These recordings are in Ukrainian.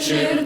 children.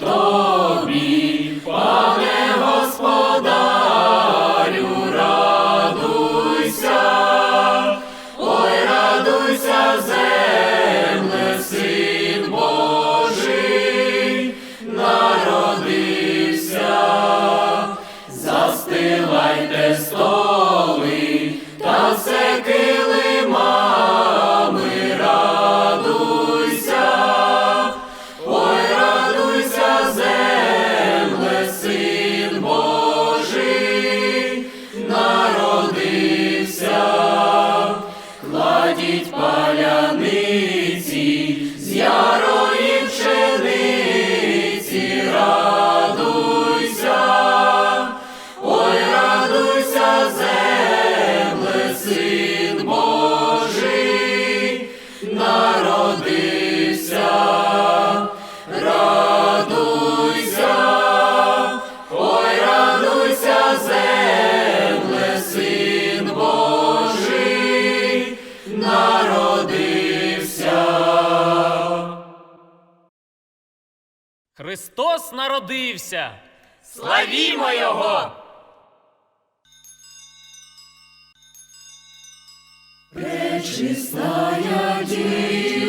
Христос народився. Славімо Його! Пречистая дія.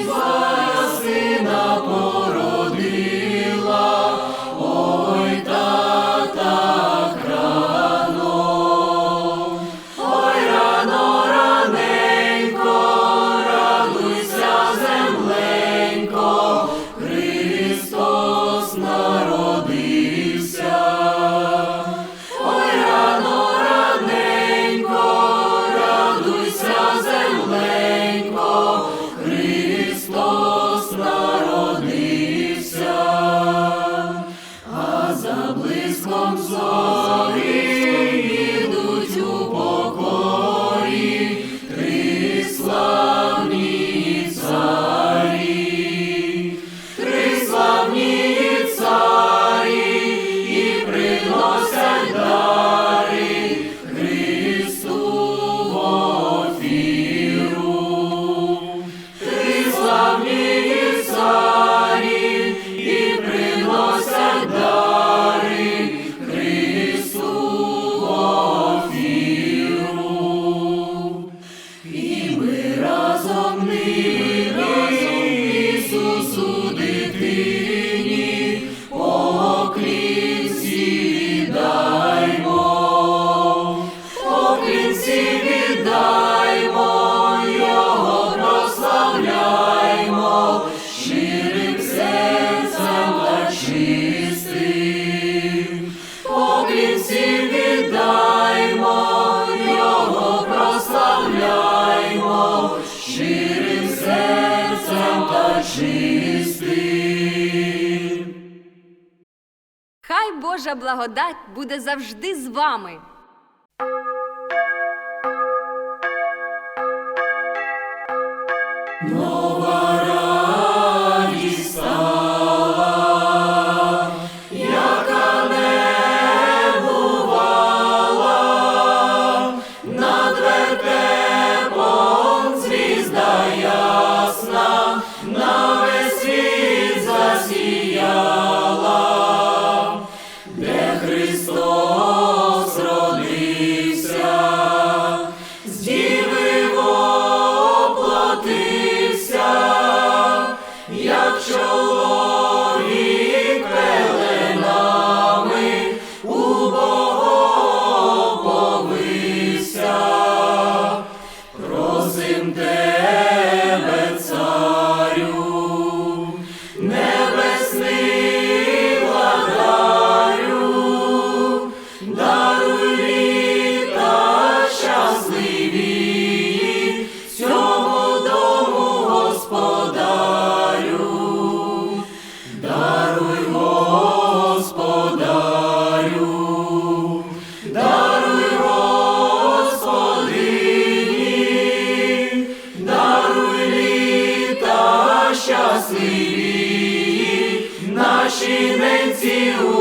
Хай Божа благодать буде завжди з вами. No. se